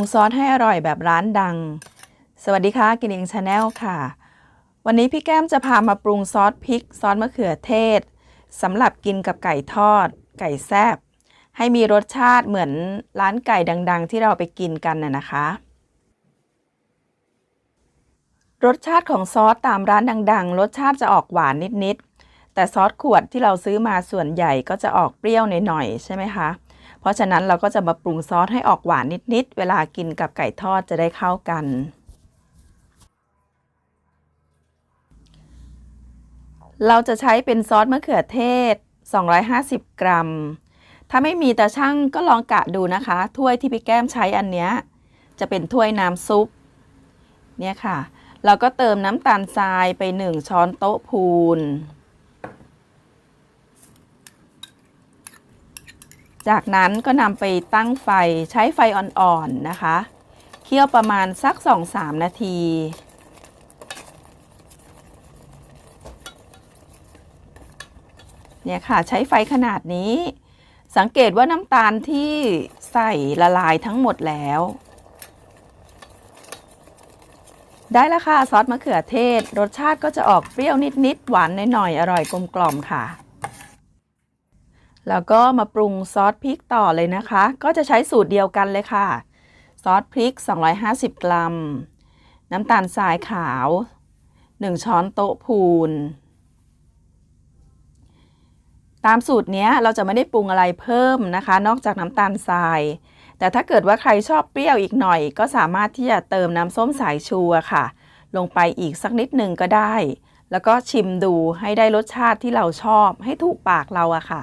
งซอสให้อร่อยแบบร้านดัง สวัสดีค่ะกินเองชาแนลค่ะ วันนี้พี่แก้มจะพามาปรุงซอสพริกซอสมะเขือเทศสำหรับกินกับไก่ทอด ไก่แซบให้มีรสชาติเหมือนร้านไก่ดัง ๆ ที่เราไปกินกันน่ะนะคะ รสชาติของซอสตามร้านดัง ๆ รสชาติจะออกหวานนิด ๆ แต่ซอสขวดที่เราซื้อมาส่วนใหญ่ก็จะออกเปรี้ยวหน่อยๆใช่ไหมคะ ราะฉะนั้นเราก็จะมาปรุงซอสให้ออกหวานนิดๆ เวลากินกับไก่ทอดจะได้เข้ากัน เราจะใช้เป็นซอสมะเขือเทศ 250 กรัม ถ้าไม่มีตาช่างก็ลองกะดูนะคะ ถ้วยที่พี่แก้มใช้อันเนี้ยจะเป็นถ้วยน้ำซุป เนี่ยค่ะ เราก็เติมน้ำตาลทรายไป 1 ช้อนโต๊ะพูน จากนั้นก็นำไปตั้งไฟใช้ไฟอ่อนๆนะคะ เคี่ยวประมาณสัก 2-3 นาที เนี่ยค่ะใช้ไฟขนาดนี้ สังเกตว่าน้ำตาลที่ใส่ละลายทั้งหมดแล้ว ได้แล้วค่ะซอสมะเขือเทศ รสชาติก็จะออกเปรี้ยวนิด ๆ หวานหน่อย ๆ อร่อยกลมกล่อมค่ะ แล้วก็มาปรุงซอสพริกต่อเลยนะคะ ก็จะใช้สูตรเดียวกันเลยค่ะ ซอสพริก 250 กรัม น้ำตาลทรายขาว 1 ช้อนโต๊ะพูน ตามสูตรนี้เราจะไม่ได้ปรุงอะไรเพิ่มนะคะ นอกจากน้ำตาลทราย แต่ถ้าเกิดว่าใครชอบเปรี้ยวอีกหน่อย ก็สามารถที่จะเติมน้ำส้มสายชูค่ะ ลงไปอีกสักนิดหนึ่งก็ได้ แล้วก็ชิมดูให้ได้รสชาติที่เราชอบให้ถูกปากเราอะค่ะ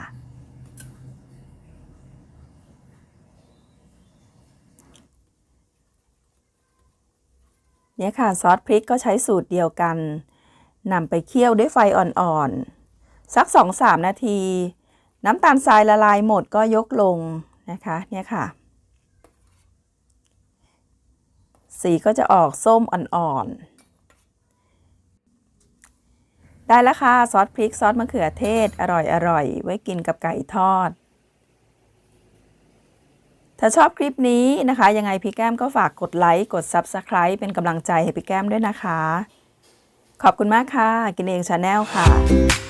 เนี่ยค่ะซอสพริกก็ใช้สูตรเดียวกันนำไปเคี่ยวด้วยไฟอ่อนๆสัก 2-3 นาที น้ำตาลทรายละลายหมดก็ยกลงนะคะเนี่ยค่ะ สีก็จะออกส้มอ่อนๆ ได้แล้วค่ะซอสพริกซอสมะเขือเทศอร่อยๆ ไว้กินกับไก่ทอด ถ้าชอบคลิปนี้นะคะ ยังไงพี่แก้มก็ฝากกดไลค์กด Subscribe เป็นกำลังใจให้พี่แก้มด้วยนะคะ ขอบคุณมากค่ะ กินเองชาแนลค่ะ